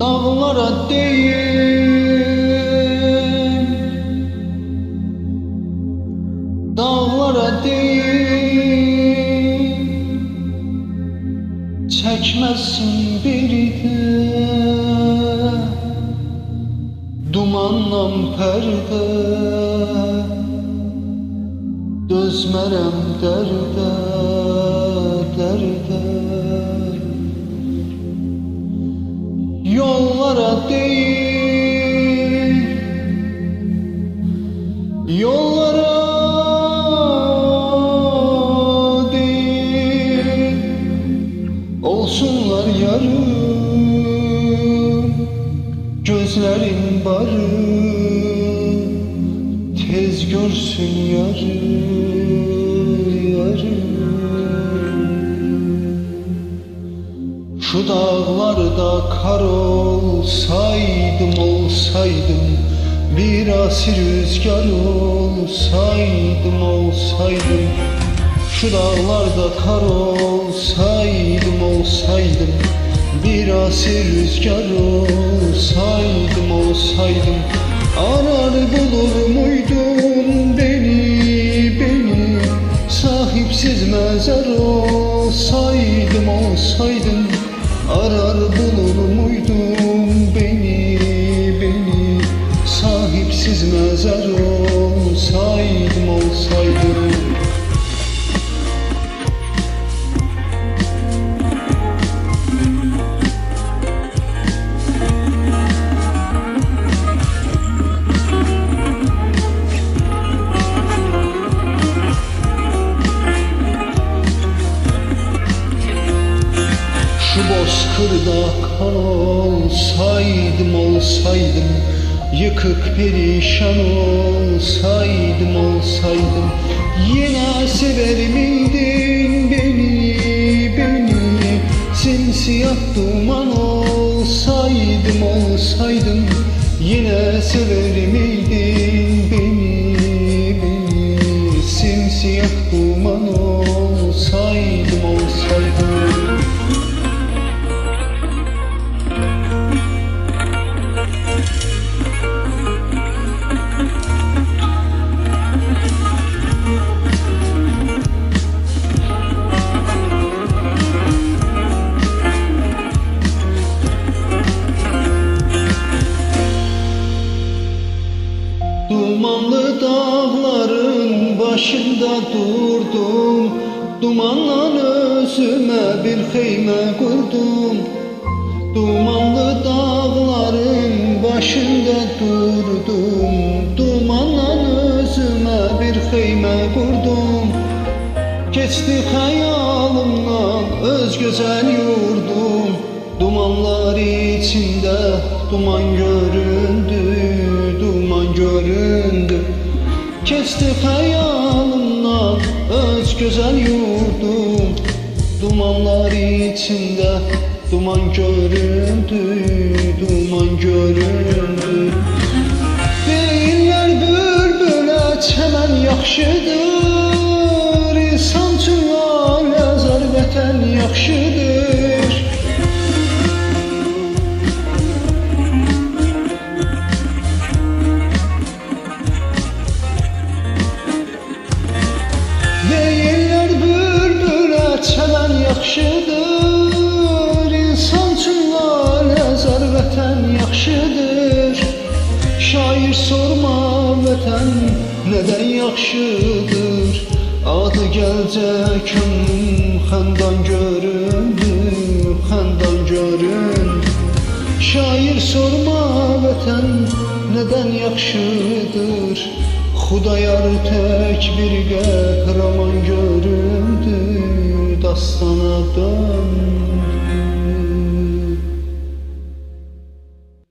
Dağlara değil Dağlara değil Çekmezsin bir de. Dumanla perde. Dözmerem derde derde Yollara değil. Yollara değil. Olsunlar yarım Gözlerin barı. Tez görsün yarı Şu dağlarda kar olsaydım olsaydım Bir asir rüzgar olsaydım olsaydım. Şu dağlarda kar olsaydım olsaydım Bir asir rüzgar olsaydım olsaydım. Arar bulur muydun beni Şu bozkırda kan olsaydım olsaydım Yıkık perişan olsaydım olsaydım. Yine sever miydin beni beni? Simsiyah duman olsaydım olsaydım. Yine sever miydin beni beni? Simsiyah duman olsaydım Dumanlı dağların başında durdum. Dumanla özüme bir heyme kurdum. Dumanlı dağların başında durdum. Dumanla özüme bir heyme kurdum. Geçti hayalımdan öz güzel yurdum. Dumanlar içinde duman göründü göründü. Kesti hayalımdan öz güzel yurdum. Dumanlar içinde duman göründü Duman göründü. Deyirlər bülbülə çəmən yaxşıdır yaxşıdır İnsan üçün aləzər vətən yaxşıdır Şair sorma vətən nədən yaxşıdır Adı gəlcə könlüm xəndan göründü Xəndan göründü Şair sorma vətən nədən yaxşıdır Xudayar tək bir qəhrəman Dastana dön